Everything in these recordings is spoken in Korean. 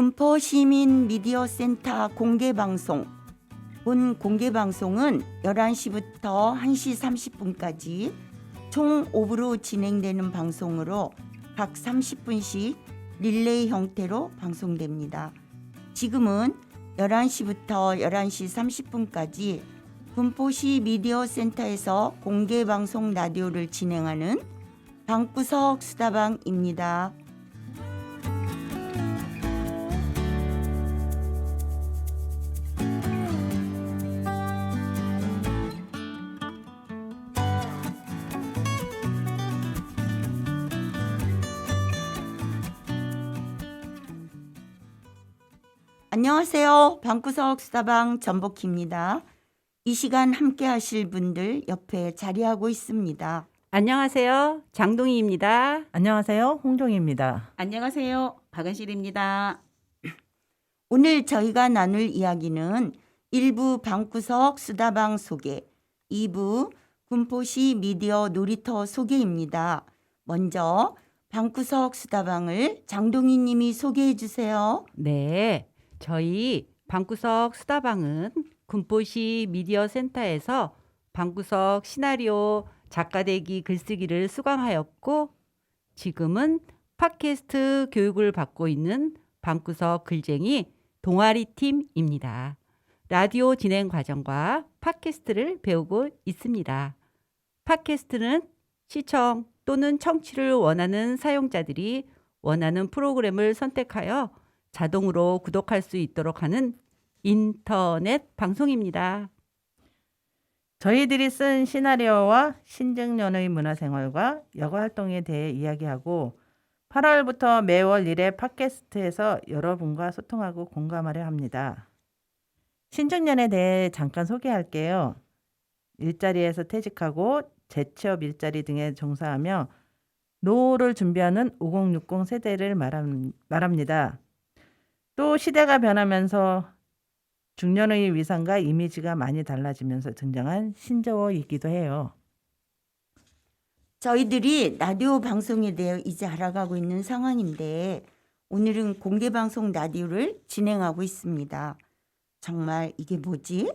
군포 시민 미디어 센터 공개 방송. 본 공개 방송은 11시부터 1시 30분까지 총 5부로 진행되는 방송으로 각 30분씩 릴레이 형태로 방송됩니다. 지금은 11시부터 11시 30분까지 군포시 미디어 센터에서 공개 방송 라디오를 진행하는 방구석 수다방입니다. 안녕하세요. 방구석 수다방 전복희입니다. 이 시간 함께 하실 분들 옆에 자리하고 있습니다. 안녕하세요. 장동희입니다. 안녕하세요. 홍종입니다. 안녕하세요. 박은실입니다. 오늘 저희가 나눌 이야기는 1부 방구석 수다방 소개, 2부 군포시 미디어 놀이터 소개입니다. 먼저 방구석 수다방을 장동희 님이 소개해 주세요. 네. 저희 방구석 수다방은 군포시 미디어 센터에서 방구석 시나리오 작가되기 글쓰기를 수강하였고 지금은 팟캐스트 교육을 받고 있는 방구석 글쟁이 동아리 팀입니다. 라디오 진행 과정과 팟캐스트를 배우고 있습니다. 팟캐스트는 시청 또는 청취를 원하는 사용자들이 원하는 프로그램을 선택하여 자동으로 구독할 수 있도록 하는 인터넷 방송입니다. 저희들이 쓴 시나리오와 신정연의 문화생활과 여가 활동에 대해 이야기하고 8월부터 매월 1회 팟캐스트에서 여러분과 소통하고 공감하려 합니다. 신정연에 대해 잠깐 소개할게요. 일자리에서 퇴직하고 재취업 일자리 등에 종사하며 노후를 준비하는 5060 세대를 말함, 말합니다. 또 시대가 변하면서 중년의 위상과 이미지가 많이 달라지면서 등장한 신조어이기도 해요. 저희들이 라디오 방송에 대해 이제 알아가고 있는 상황인데 오늘은 공개 방송 라디오를 진행하고 있습니다. 정말 이게 뭐지?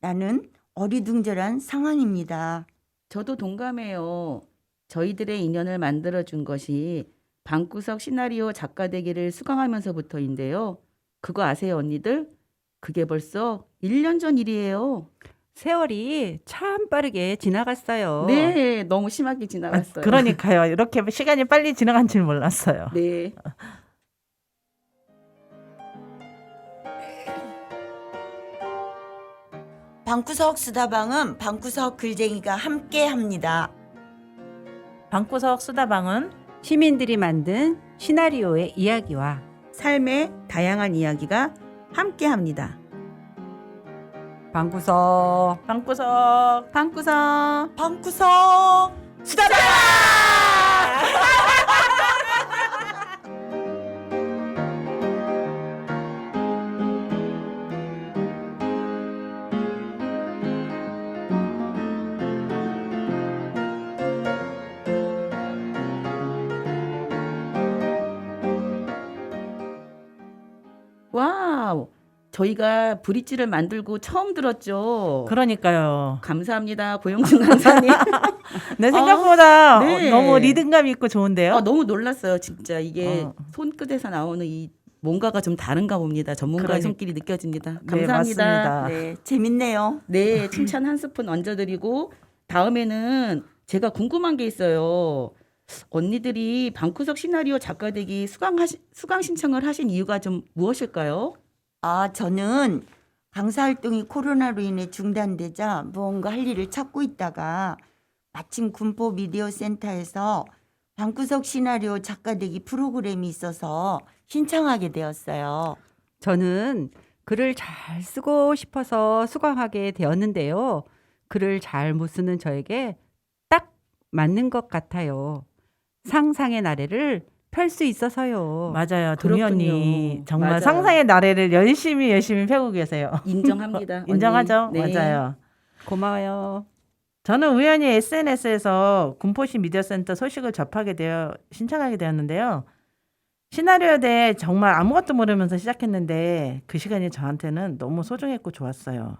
나는 어리둥절한 상황입니다. 저도 동감해요. 저희들의 인연을 만들어 준 것이 방구석 시나리오 작가 되기를 수강하면서부터인데요. 그거 아세요, 언니들? 그게 벌써 1년 전 일이에요. 세월이 참 빠르게 지나갔어요. 네, 너무 심하게 아, 지나갔어요. 그러니까요. 이렇게 시간이 빨리 지나간 줄 몰랐어요. 네. 방구석 수다방은 방구석 글쟁이가 함께 합니다. 방구석 수다방은 시민들이 만든 시나리오의 이야기와 삶의 다양한 이야기가 함께 합니다. 방구석 방구석 방구석 방구석 수다방! 저희가 브릿지를 만들고 처음 들었죠. 그러니까요. 감사합니다. 고영준 강사님. 내 생각보다 아, 네. 너무 리듬감 있고 좋은데요. 아, 너무 놀랐어요, 진짜. 이게 어. 손끝에서 나오는 이 뭔가가 좀 다른가 봅니다. 전문가의 그러니- 손길이 느껴집니다. 네, 감사합니다. 맞습니다. 네, 재밌네요. 네, 칭찬 한 스푼 얹어드리고 다음에는 제가 궁금한 게 있어요. 언니들이 방구석 시나리오 작가 되기 수강 수강 신청을 하신 이유가 좀 무엇일까요? 아, 저는 강사 활동이 코로나로 인해 중단되자 무언가 할 일을 찾고 있다가 마침 군포 미디어 센터에서 방구석 시나리오 작가 되기 프로그램이 있어서 신청하게 되었어요. 저는 글을 잘 쓰고 싶어서 수강하게 되었는데요. 글을 잘 못 쓰는 저에게 딱 맞는 것 같아요. 상상의 나래를 펼 수 있어서요. 맞아요. 동희 언니 그렇군요. 정말 맞아요. 상상의 나래를 열심히 열심히 펴고 계세요. 인정합니다. 언니. 인정하죠? 네. 맞아요. 고마워요. 저는 우연히 SNS에서 군포시 미디어센터 소식을 접하게 되어 신청하게 되었는데요. 시나리오에 대해 정말 아무것도 모르면서 시작했는데 그 시간이 저한테는 너무 소중했고 좋았어요.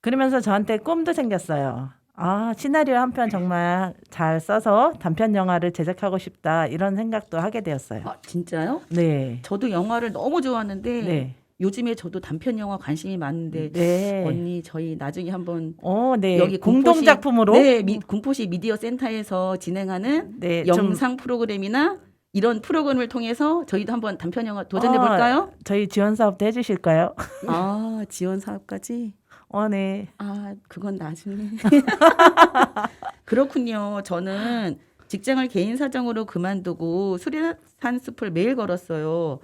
그러면서 저한테 꿈도 생겼어요. 아, 시나리오 한 편 정말 잘 써서 단편 영화를 제작하고 싶다 이런 생각도 하게 되었어요. 아, 진짜요? 네. 저도 영화를 너무 좋아하는데 네. 요즘에 저도 단편 영화 관심이 많은데 네. 언니 저희 나중에 한번 어, 네. 여기 공동 작품으로 네, 미, 군포시 미디어 센터에서 진행하는 네, 좀 영상 프로그램이나 이런 프로그램을 통해서 저희도 한번 단편 영화 도전해 볼까요? 저희 지원 사업도 해 주실까요? 아, 지원 사업까지. 어, 네. 아, 그건 나중에. 그렇군요. 저는 직장을 개인 사정으로 그만두고 수리산 숲을 매일 걸었어요.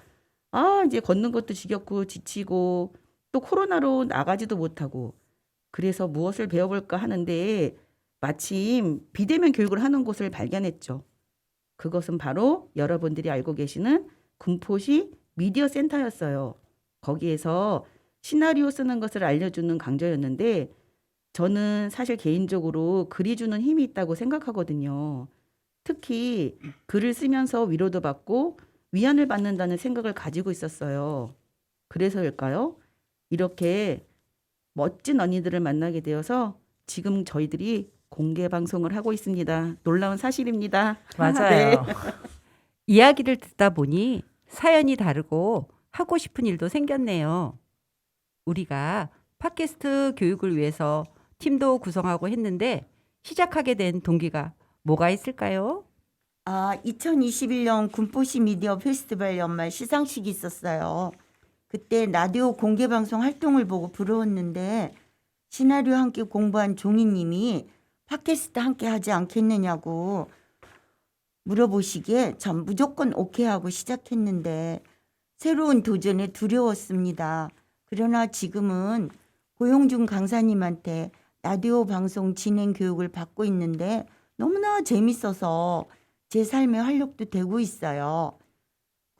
아, 이제 걷는 것도 지겹고 지치고 또 코로나로 나가지도 못하고 그래서 무엇을 배워볼까 하는데 마침 비대면 교육을 하는 곳을 발견했죠. 그것은 바로 여러분들이 알고 계시는 군포시 미디어 센터였어요. 거기에서 시나리오 쓰는 것을 알려주는 강좌였는데 저는 사실 개인적으로 글이 주는 힘이 있다고 생각하거든요. 특히 글을 쓰면서 위로도 받고 위안을 받는다는 생각을 가지고 있었어요. 그래서일까요? 이렇게 멋진 언니들을 만나게 되어서 지금 저희들이 공개 방송을 하고 있습니다. 놀라운 사실입니다. 맞아요. 네. 이야기를 듣다 보니 사연이 다르고 하고 싶은 일도 생겼네요. 우리가 팟캐스트 교육을 위해서 팀도 구성하고 했는데 시작하게 된 동기가 뭐가 있을까요? 아, 2021년 군포시 미디어 페스티벌 연말 시상식이 있었어요. 그때 라디오 공개 방송 활동을 보고 부러웠는데 시나리오 함께 공부한 종이님이 팟캐스트 함께 하지 않겠느냐고 물어보시기에 전 무조건 오케이 하고 시작했는데 새로운 도전에 두려웠습니다. 그러나 지금은 고용준 강사님한테 라디오 방송 진행 교육을 받고 있는데 너무나 재밌어서 제 삶의 활력도 되고 있어요.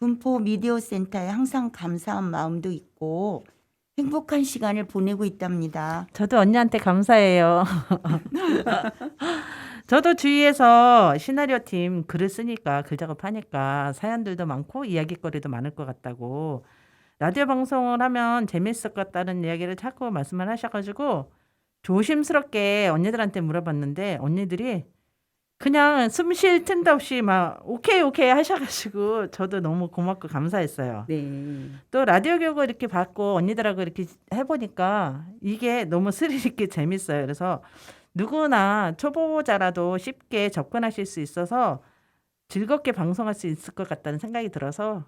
군포 미디어 센터에 항상 감사한 마음도 있고 행복한 시간을 보내고 있답니다. 저도 언니한테 감사해요. 저도 주위에서 시나리오 팀 글을 쓰니까 글 작업하니까 사연들도 많고 이야기거리도 많을 것 같다고 라디오 방송을 하면 재밌을 것 같다는 이야기를 자꾸 말씀을 하셔가지고 조심스럽게 언니들한테 물어봤는데 언니들이 그냥 숨 쉴 틈도 없이 막 오케이 오케이 하셔가지고 저도 너무 고맙고 감사했어요. 네. 또 라디오 교육을 이렇게 받고 언니들하고 이렇게 해보니까 이게 너무 스릴 있게 재밌어요. 그래서 누구나 초보자라도 쉽게 접근하실 수 있어서 즐겁게 방송할 수 있을 것 같다는 생각이 들어서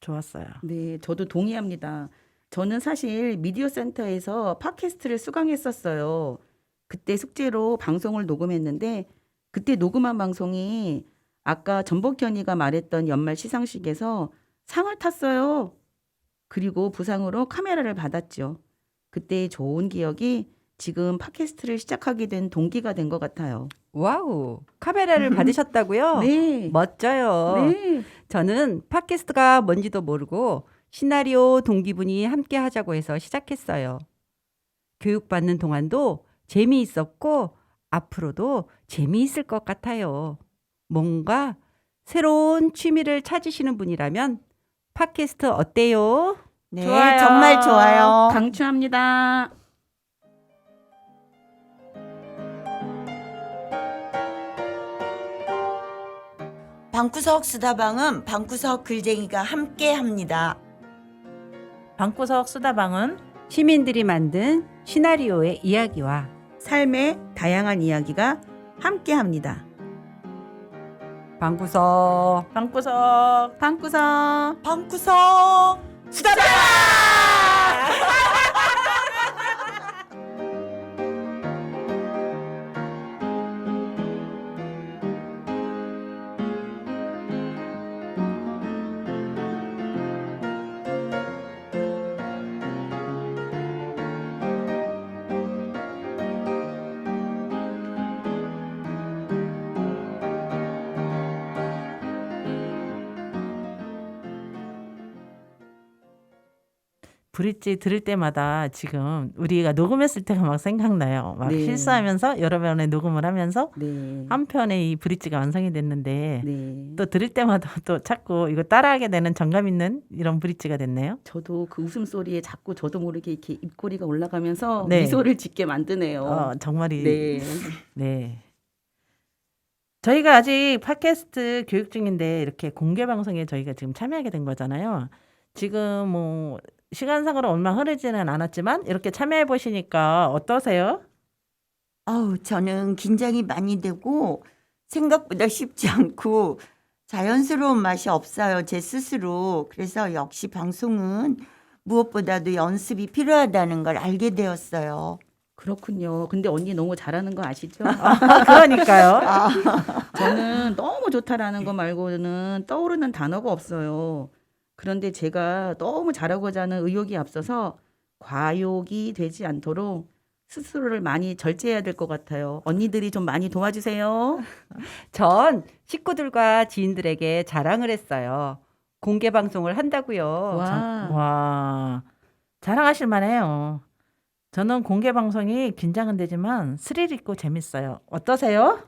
좋았어요. 네, 저도 동의합니다. 저는 사실 미디어 센터에서 팟캐스트를 수강했었어요. 그때 숙제로 방송을 녹음했는데 그때 녹음한 방송이 아까 전복현이가 말했던 연말 시상식에서 상을 탔어요. 그리고 부상으로 카메라를 받았죠. 그때의 좋은 기억이 지금 팟캐스트를 시작하게 된 동기가 된 것 같아요. 와우, 카메라를 받으셨다고요? 네. 멋져요. 네. 저는 팟캐스트가 뭔지도 모르고 시나리오 동기분이 함께 하자고 해서 시작했어요. 교육받는 동안도 재미있었고 앞으로도 재미있을 것 같아요. 뭔가 새로운 취미를 찾으시는 분이라면 팟캐스트 어때요? 네, 좋아요. 정말 좋아요. 강추합니다. 방구석 수다방은 방구석 글쟁이가 함께 합니다. 방구석 수다방은 시민들이 만든 시나리오의 이야기와 삶의 다양한 이야기가 함께 합니다. 방구석 방구석 방구석 방구석 수다방! 브릿지 들을 때마다 지금 우리가 녹음했을 때가 막 생각나요. 막 네. 실수하면서 여러 번의 녹음을 하면서 네. 한 편의 이 브릿지가 완성이 됐는데 네. 또 들을 때마다 또 자꾸 이거 따라하게 되는 정감 있는 이런 브릿지가 됐네요. 저도 그 웃음 소리에 자꾸 저도 모르게 이렇게 입꼬리가 올라가면서 네. 미소를 짓게 만드네요. 어, 정말이 네. 네. 저희가 아직 팟캐스트 교육 중인데 이렇게 공개 방송에 저희가 지금 참여하게 된 거잖아요. 지금 뭐 시간상으로 얼마 흐르지는 않았지만 이렇게 참여해 보시니까 어떠세요? 아우, 저는 긴장이 많이 되고 생각보다 쉽지 않고 자연스러운 맛이 없어요, 제 스스로. 그래서 역시 방송은 무엇보다도 연습이 필요하다는 걸 알게 되었어요. 그렇군요. 근데 언니 너무 잘하는 거 아시죠? 그러니까요. 저는 너무 좋다라는 거 말고는 떠오르는 단어가 없어요. 그런데 제가 너무 잘하고자 하는 의욕이 앞서서 과욕이 되지 않도록 스스로를 많이 절제해야 될 것 같아요. 언니들이 좀 많이 도와주세요. 전 식구들과 지인들에게 자랑을 했어요. 공개 방송을 한다고요. 와. 와, 자랑하실 만해요. 저는 공개 방송이 긴장은 되지만 스릴 있고 재밌어요. 어떠세요?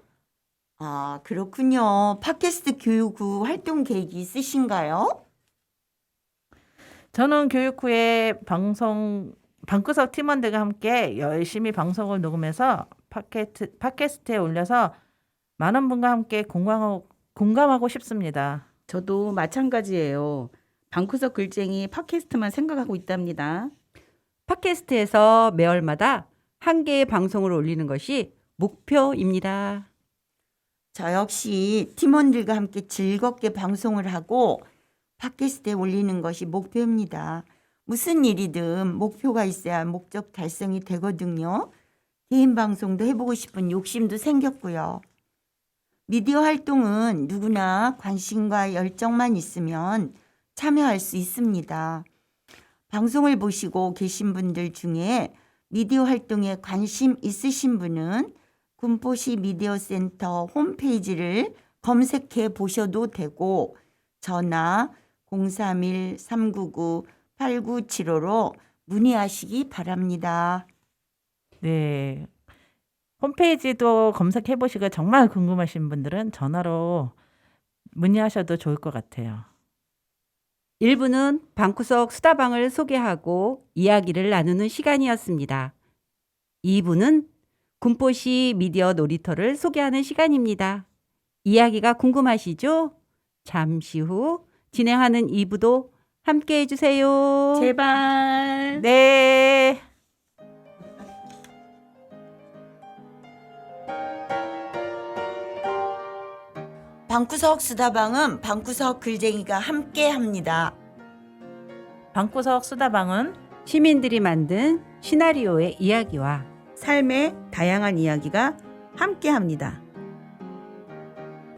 아, 그렇군요. 팟캐스트 교육 후 활동 계획이 있으신가요? 저는 교육 후에 방송 방구석 팀원들과 함께 열심히 방송을 녹음해서 팟캐스트, 팟캐스트에 올려서 많은 분과 함께 공감하고, 공감하고 싶습니다. 저도 마찬가지예요. 방구석 글쟁이 팟캐스트만 생각하고 있답니다. 팟캐스트에서 매월마다 한 개의 방송을 올리는 것이 목표입니다. 저 역시 팀원들과 함께 즐겁게 방송을 하고 팟캐스트에 올리는 것이 목표입니다. 무슨 일이든 목표가 있어야 목적 달성이 되거든요. 개인 방송도 해보고 싶은 욕심도 생겼고요. 미디어 활동은 누구나 관심과 열정만 있으면 참여할 수 있습니다. 방송을 보시고 계신 분들 중에 미디어 활동에 관심 있으신 분은 군포시 미디어 센터 홈페이지를 검색해 보셔도 되고 전화 031-399-8975로 문의하시기 바랍니다. 네. 홈페이지도 검색해 보시고 정말 궁금하신 분들은 전화로 문의하셔도 좋을 것 같아요. 1부는 방구석 수다방을 소개하고 이야기를 나누는 시간이었습니다. 2부는 군포시 미디어 놀이터를 소개하는 시간입니다. 이야기가 궁금하시죠? 잠시 후 진행하는 2부도 함께 해주세요. 제발. 네. 방구석 수다방은 방구석 글쟁이가 함께 합니다. 방구석 수다방은 시민들이 만든 시나리오의 이야기와 삶의 다양한 이야기가 함께 합니다.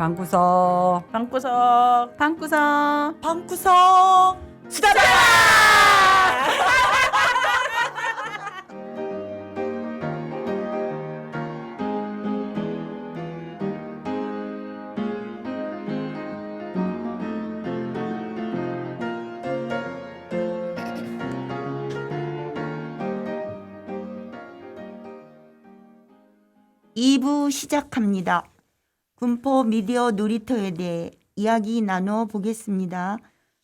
방구석 방구석 방구석. 방구석 수다방! 이부 시작합니다. 군포 미디어 놀이터에 대해 이야기 나눠 보겠습니다.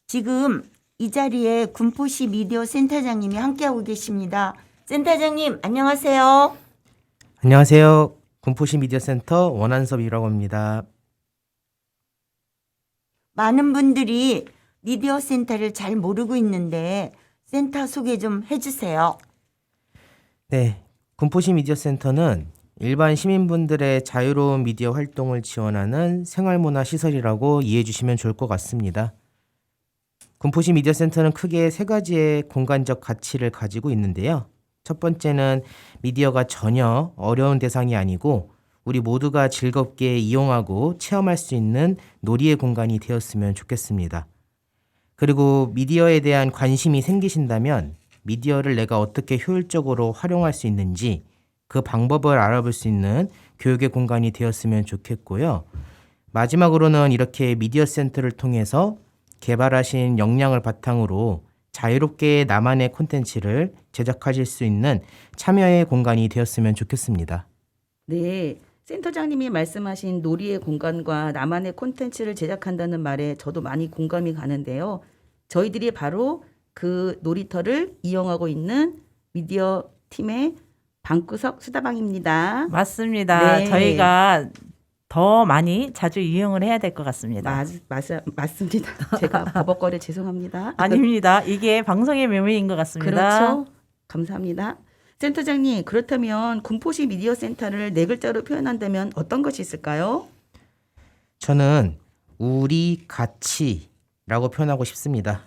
지금 이 자리에 군포시 미디어 센터장님이 함께하고 계십니다. 센터장님 안녕하세요. 안녕하세요. 군포시 미디어 센터 원한섭이라고 합니다. 많은 분들이 미디어 센터를 잘 모르고 있는데 센터 소개 좀 해주세요. 네. 군포시 미디어 센터는 일반 시민분들의 자유로운 미디어 활동을 지원하는 생활문화 시설이라고 이해해 주시면 좋을 것 같습니다. 군포시 미디어 센터는 크게 세 가지의 공간적 가치를 가지고 있는데요. 첫 번째는 미디어가 전혀 어려운 대상이 아니고 우리 모두가 즐겁게 이용하고 체험할 수 있는 놀이의 공간이 되었으면 좋겠습니다. 그리고 미디어에 대한 관심이 생기신다면 미디어를 내가 어떻게 효율적으로 활용할 수 있는지 그 방법을 알아볼 수 있는 교육의 공간이 되었으면 좋겠고요. 마지막으로는 이렇게 미디어 센터를 통해서 개발하신 역량을 바탕으로 자유롭게 나만의 콘텐츠를 제작하실 수 있는 참여의 공간이 되었으면 좋겠습니다. 네. 센터장님이 말씀하신 놀이의 공간과 나만의 콘텐츠를 제작한다는 말에 저도 많이 공감이 가는데요. 저희들이 바로 그 놀이터를 이용하고 있는 미디어 팀의 방구석 수다방입니다. 맞습니다. 네. 저희가 더 많이 자주 이용을 해야 될 것 같습니다. 맞, 맞, 맞습니다. 제가 버벅거려 죄송합니다. 아닙니다. 이게 방송의 묘미인 것 같습니다. 그렇죠. 감사합니다. 센터장님, 그렇다면 군포시 미디어 센터를 네 글자로 표현한다면 어떤 것이 있을까요? 저는 우리 같이라고 표현하고 싶습니다.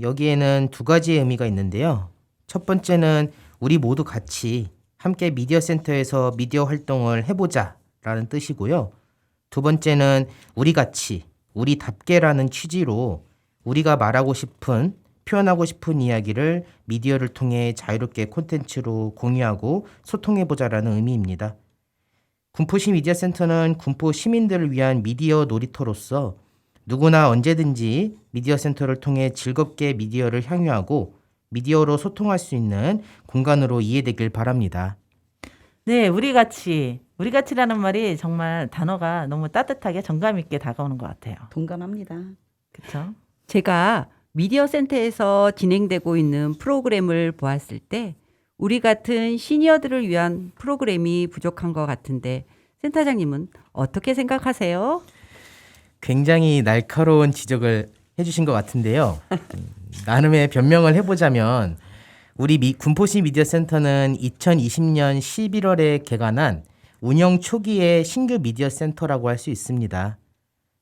여기에는 두 가지의 의미가 있는데요. 첫 번째는 우리 모두 같이 함께 미디어 센터에서 미디어 활동을 해보자 라는 뜻이고요. 두 번째는 우리 같이, 우리답게라는 취지로 우리가 말하고 싶은 표현하고 싶은 이야기를 미디어를 통해 자유롭게 콘텐츠로 공유하고 소통해보자라는 의미입니다. 군포시 미디어 센터는 군포 시민들을 위한 미디어 놀이터로서 누구나 언제든지 미디어 센터를 통해 즐겁게 미디어를 향유하고 미디어로 소통할 수 있는 공간으로 이해되길 바랍니다. 네, 우리 같이 우리 같이라는 말이 정말 단어가 너무 따뜻하게 정감 있게 다가오는 것 같아요. 동감합니다. 그렇죠? 제가 미디어 센터에서 진행되고 있는 프로그램을 보았을 때 우리 같은 시니어들을 위한 프로그램이 부족한 것 같은데 센터장님은 어떻게 생각하세요? 굉장히 날카로운 지적을 해주신 것 같은데요. 음, 나름의 변명을 해보자면 우리 미- 군포시 미디어 센터는 2020년 11월에 개관한 운영 초기의 신규 미디어 센터라고 할 수 있습니다.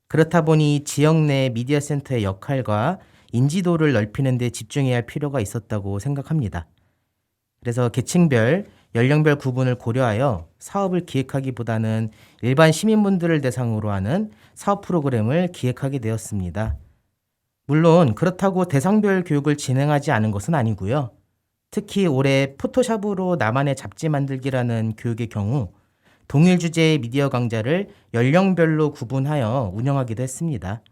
그렇다 보니 지역 내 미디어 센터의 역할과 인지도를 넓히는 데 집중해야 할 필요가 있었다고 생각합니다. 그래서 계층별, 연령별 구분을 고려하여 사업을 기획하기보다는 일반 시민분들을 대상으로 하는 사업 프로그램을 기획하게 되었습니다. 물론 그렇다고 대상별 교육을 진행하지 않은 것은 아니고요. 특히 올해 포토샵으로 나만의 잡지 만들기라는 교육의 경우 동일 주제의 미디어 강좌를 연령별로 구분하여 운영하기도 했습니다.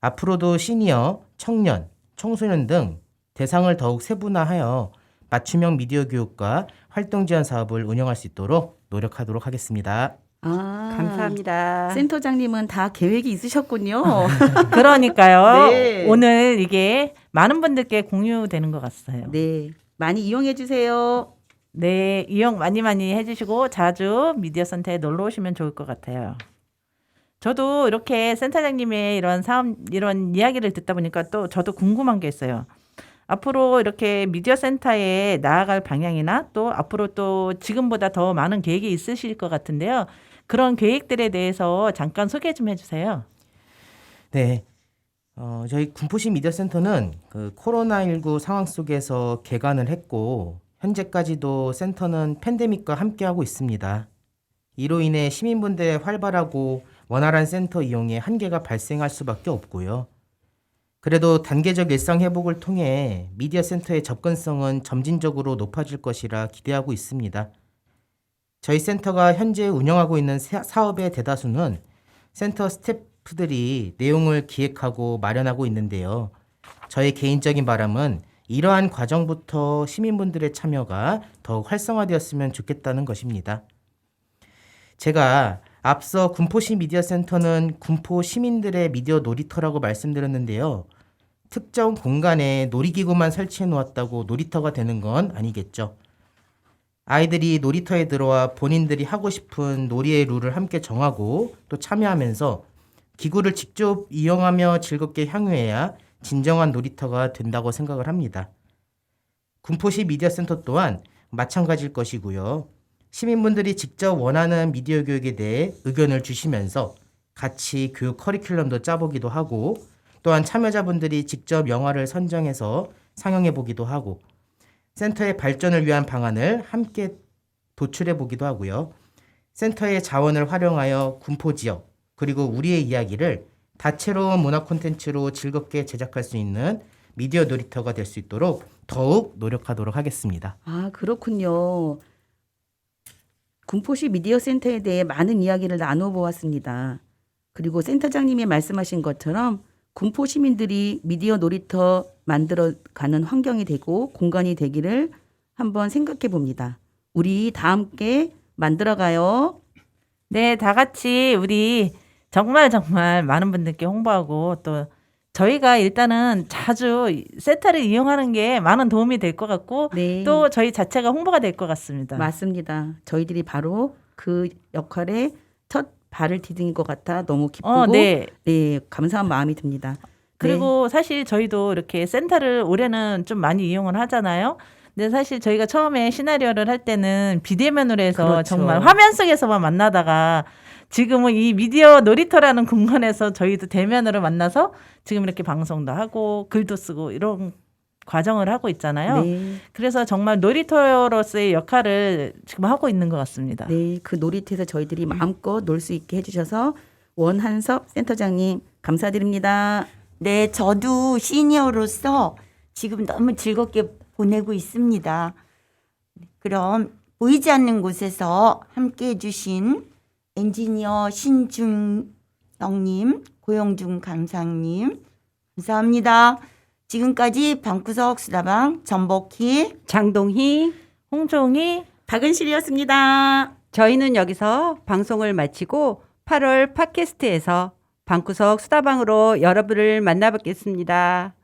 앞으로도 시니어, 청년, 청소년 등 대상을 더욱 세분화하여 맞춤형 미디어 교육과 활동 지원 사업을 운영할 수 있도록 노력하도록 하겠습니다. 아, 감사합니다. 센터장님은 다 계획이 있으셨군요. 그러니까요. 네. 오늘 이게 많은 분들께 공유되는 것 같아요. 네. 많이 이용해 주세요. 네, 이용 많이 많이 해주시고 자주 미디어 센터에 놀러 오시면 좋을 것 같아요. 저도 이렇게 센터장님의 이런 사업, 이런 이야기를 듣다 보니까 또 저도 궁금한 게 있어요. 앞으로 이렇게 미디어 센터에 나아갈 방향이나 또 앞으로 또 지금보다 더 많은 계획이 있으실 것 같은데요. 그런 계획들에 대해서 잠깐 소개 좀 해주세요. 네. 어, 저희 군포시 미디어 센터는 그 코로나19 상황 속에서 개관을 했고 현재까지도 센터는 팬데믹과 함께하고 있습니다. 이로 인해 시민분들의 활발하고 원활한 센터 이용에 한계가 발생할 수밖에 없고요. 그래도 단계적 일상 회복을 통해 미디어 센터의 접근성은 점진적으로 높아질 것이라 기대하고 있습니다. 저희 센터가 현재 운영하고 있는 사- 사업의 대다수는 센터 스태프들이 내용을 기획하고 마련하고 있는데요. 저의 개인적인 바람은 이러한 과정부터 시민분들의 참여가 더욱 활성화되었으면 좋겠다는 것입니다. 제가 앞서 군포시 미디어 센터는 군포 시민들의 미디어 놀이터라고 말씀드렸는데요. 특정 공간에 놀이기구만 설치해 놓았다고 놀이터가 되는 건 아니겠죠. 아이들이 놀이터에 들어와 본인들이 하고 싶은 놀이의 룰을 함께 정하고 또 참여하면서 기구를 직접 이용하며 즐겁게 향유해야 진정한 놀이터가 된다고 생각을 합니다. 군포시 미디어 센터 또한 마찬가지일 것이고요. 시민분들이 직접 원하는 미디어 교육에 대해 의견을 주시면서 같이 교육 커리큘럼도 짜보기도 하고 또한 참여자분들이 직접 영화를 선정해서 상영해 보기도 하고 센터의 발전을 위한 방안을 함께 도출해 보기도 하고요. 센터의 자원을 활용하여 군포 지역 그리고 우리의 이야기를 다채로운 문화 콘텐츠로 즐겁게 제작할 수 있는 미디어 놀이터가 될 수 있도록 더욱 노력하도록 하겠습니다. 아, 그렇군요. 군포시 미디어 센터에 대해 많은 이야기를 나눠 보았습니다. 그리고 센터장님이 말씀하신 것처럼 군포 시민들이 미디어 놀이터 만들어가는 환경이 되고 공간이 되기를 한번 생각해 봅니다. 우리 다 함께 만들어가요. 네, 다 같이 우리 정말 정말 많은 분들께 홍보하고 또 저희가 일단은 자주 세타를 이용하는 게 많은 도움이 될 것 같고 네. 또 저희 자체가 홍보가 될 것 같습니다. 맞습니다. 저희들이 바로 그 역할에 첫 발을 디딘 것 같아 너무 기쁘고 어, 네. 네, 감사한 마음이 듭니다. 그리고 사실 저희도 이렇게 센터를 올해는 좀 많이 이용을 하잖아요. 근데 사실 저희가 처음에 시나리오를 할 때는 비대면으로 해서 그렇죠. 정말 화면 속에서만 만나다가 지금은 이 미디어 놀이터라는 공간에서 저희도 대면으로 만나서 지금 이렇게 방송도 하고 글도 쓰고 이런 과정을 하고 있잖아요. 네, 그래서 정말 놀이터로서의 역할을 지금 하고 있는 것 같습니다. 네, 그 놀이터에서 저희들이 마음껏 놀 수 있게 해주셔서 원한섭 센터장님 감사드립니다. 네, 저도 시니어로서 지금 너무 즐겁게 보내고 있습니다. 그럼 보이지 않는 곳에서 함께 해주신 엔지니어 신중영님, 고영중 감상님, 감사합니다. 지금까지 방구석 수다방 전복희 장동희 홍종이 박은실이었습니다. 저희는 여기서 방송을 마치고 8월 팟캐스트에서 방구석 수다방으로 여러분을 만나뵙겠습니다.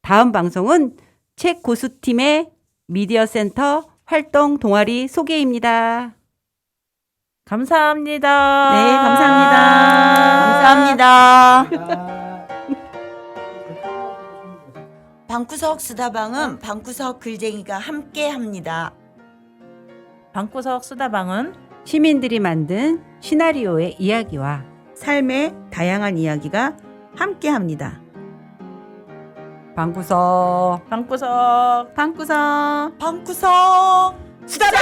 다음 방송은 책 고수팀의 미디어 센터 활동 동아리 소개입니다. 감사합니다. 네, 감사합니다. 감사합니다. 방구석 수다방은 방구석 글쟁이가 함께 합니다. 방구석 수다방은 시민들이 만든 시나리오의 이야기와 삶의 다양한 이야기가 함께 합니다. 방구석 방구석 방구석 방구석 수다방!